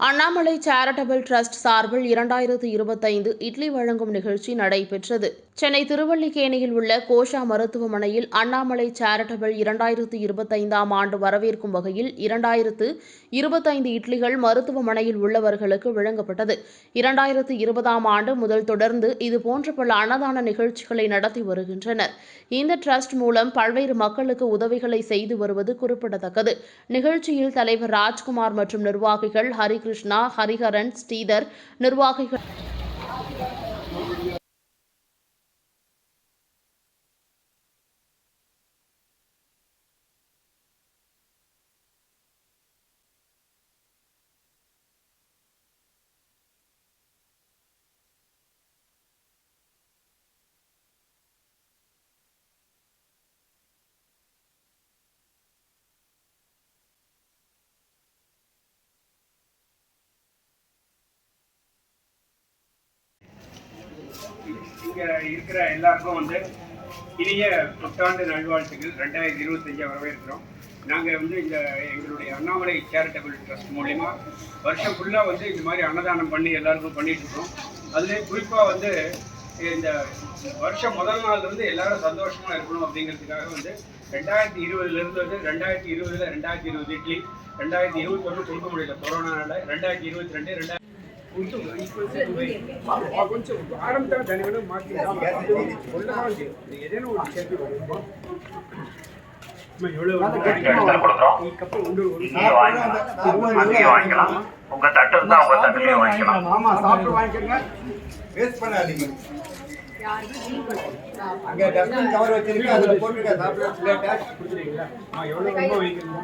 Annamalai charitable trust சார்பில் இரண்டாயிரத்து இருபத்தைந்து இட்லி வழங்கும் நிகழ்ச்சி நடைபெற்றது. சென்னை திருவல்லிக்கேணியில் உள்ள கோஷா மருத்துவமனையில் அண்ணாமலை சேரிட்டபிள் இரண்டாயிரத்து இருபத்தைந்தாம் ஆண்டு வரவேற்கும் வகையில் இரண்டாயிரத்து இருபத்தைந்து இட்லிகள் மருத்துவமனையில் உள்ளவர்களுக்கு வழங்கப்பட்டது. இரண்டாயிரத்து இருபதாம் ஆண்டு முதல் தொடர்ந்து இதுபோன்ற பல அன்னதான நிகழ்ச்சிகளை நடத்தி வருகின்றனர். இந்த டிரஸ்ட் மூலம் பல்வேறு மக்களுக்கு உதவிகளை செய்து வருவது குறிப்பிடத்தக்கது. நிகழ்ச்சியில் தலைவர் ராஜ்குமார் மற்றும் நிர்வாகிகள் ஹரிகிருஷ்ணா ஹரிஹரன் ஸ்ரீதர் நிர்வாகிகள் இருக்கிற எல்லாருக்கும் வந்து இனிய புத்தாண்டு நல்வாழ்த்துக்கள். ரெண்டாயிரத்தி இருபத்தஞ்சை வரவேற்கிறோம். நாங்கள் வந்து இந்த எங்களுடைய அண்ணாமலை சேரிட்டபிள் ட்ரஸ்ட் மூலிமா வருஷம் ஃபுல்லாக வந்து இந்த மாதிரி அன்னதானம் பண்ணி எல்லாருக்கும் பண்ணிட்டு இருக்கோம். அதுலேயும் குறிப்பாக வந்து இந்த வருஷம் முதல் நாள்லேருந்து எல்லாரும் சந்தோஷமா இருக்கணும் அப்படிங்கிறதுக்காக வந்து ரெண்டாயிரத்தி இருபதுலேருந்து வந்து ரெண்டாயிரத்தி இருபதுல ரெண்டாயிரத்தி இருபது இட்லி ரெண்டாயிரத்தி இருபத்தி ஒன்று கொடுக்க முடியல. கொரோனாவில் ரெண்டாயிரத்தி இருபத்தி ரெண்டு ரெண்டாயிரத்தி కొంచెం కొంచెం వారంతో దాని కూడా మార్చి ఏదైనా ఒకటి చెప్పి எடுத்து கொடுக்குறோம் ఈ కప్పు ఉండు நீங்க வாங்கிக்கலாம் அங்கேயும் வாங்கிக்கலாம் உங்க தட்டு இருந்தா உங்க தட்டுலயும் வாங்கிக்கலாம் ஆமா சாப்பிட்டு வாங்கிக்கோங்க வேஸ்ட் பண்ணாதீங்க அங்க டஸ்ட்பின் கவர் வச்சிருக்கு அதுல போட்டுருக்க சாப்பிட பிளேட்டை கொடுத்துருக்கீங்களா ஆ எவ்வளோ ரொம்ப வைக்கணுமா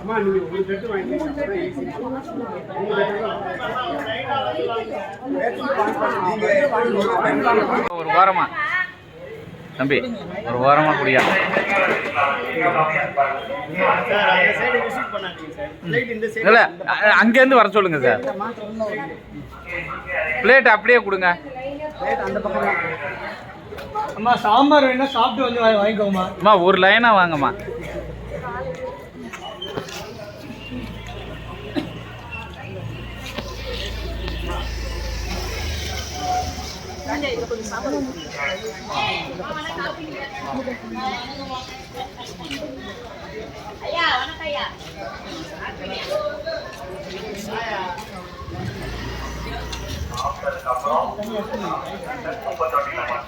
அம்மா, நீங்க ஒரு தட்டு ஒரு வாரமா? தம்பி ஒரு வாரமா குடியா? இல்ல அங்கேருந்து வர சொல்லுங்க சார். பிளேட் அப்படியே கொடுங்க. அம்மா சாம்பார் வேணா சாப்பிட்டு வந்து வாங்கி- வாங்கிக்கோமா அம்மா ஒரு லைனா வாங்கம்மா. அப்புறம்.